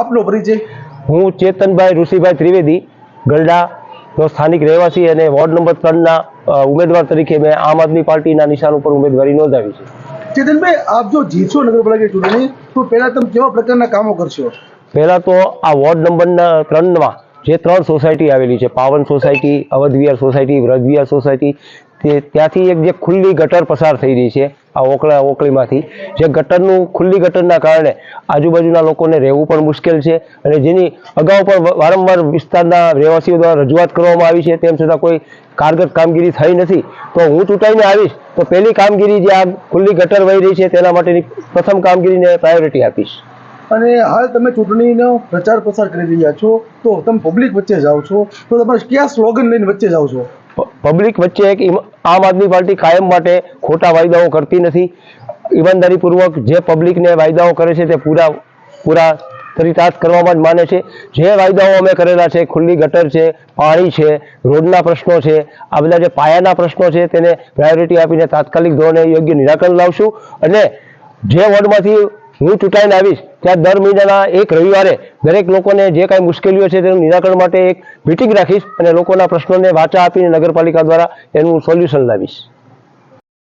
આપનો પરિચય? હું ચેતનભાઈ ઋષિભાઈ ત્રિવેદી ગરડાનો સ્થાનિક રહેવાસી અને વોર્ડ નંબર ત્રણના ઉમેદવાર તરીકે મેં આમ આદમી પાર્ટીના નિશાન ઉપર ઉમેદવારી નોંધાવી છે. ચેતનભાઈ આપ જો જીતશો નગરપાલિકા ચૂંટણી તો પહેલા તમે કેવા પ્રકારના કામો કરશો? પહેલાં તો આ વોર્ડ નંબરના ત્રણમાં જે ત્રણ સોસાયટી આવેલી છે, Pavan society, Avadhvihar society, Vrajvihar society, તે ત્યાંથી એક જે ખુલ્લી ગટર પસાર થઈ રહી છે, આ ઓકળા, ઓકળીમાંથી. જે ગટરનું ખુલ્લી ગટરના કારણે આજુબાજુના લોકોને રહેવું પણ મુશ્કેલ છે અને જેની અગાઉ પણ વારંવાર વિસ્તારના રહેવાસીઓ દ્વારા રજૂઆત કરવામાં આવી છે, તેમ છતાં કોઈ કારગર કામગીરી થઈ નથી. તો હું ચૂંટાઈને આવીશ, તો પહેલી કામગીરી જે આ ખુલ્લી ગટર વહી રહી છે, તેના માટેની પ્રથમ કામગીરીને પ્રાયોરિટી આપીશ. અને હાલ તમે ચૂંટણીનો પ્રચાર પ્રસાર કરી રહ્યા છો, તો તમે પબ્લિક વચ્ચે જાઓ છો, તો તમારે કયા સ્લોગન લઈને વચ્ચે જાઓ છો? પબ્લિક વચ્ચે એક આમ આદમી પાર્ટી કાયમ માટે ખોટા વાયદાઓ કરતી નથી. ઈમાનદારીપૂર્વક જે પબ્લિકને વાયદાઓ કરે છે તે પૂરા પૂરા તરીતાત કરવામાં જ માને છે. જે વાયદાઓ અમે કરેલા છે, ખુલ્લી ગટર છે, પાણી છે, રોડના પ્રશ્નો છે, આ બધા જે પાયાના પ્રશ્નો છે તેને પ્રાયોરિટી આપીને તાત્કાલિક ધોરણે યોગ્ય નિરાકરણ લાવશું. અને જે વોર્ડમાંથી હું ચૂંટાઈને આવીશ ત્યાં દર મહિનાના એક રવિવારે દરેક લોકોને જે કાંઈ મુશ્કેલીઓ છે તેનું નિરાકરણ માટે એક મિટિંગ રાખીશ અને લોકોના પ્રશ્નોને વાચા આપીને નગરપાલિકા દ્વારા એનું સોલ્યુશન લાવીશ.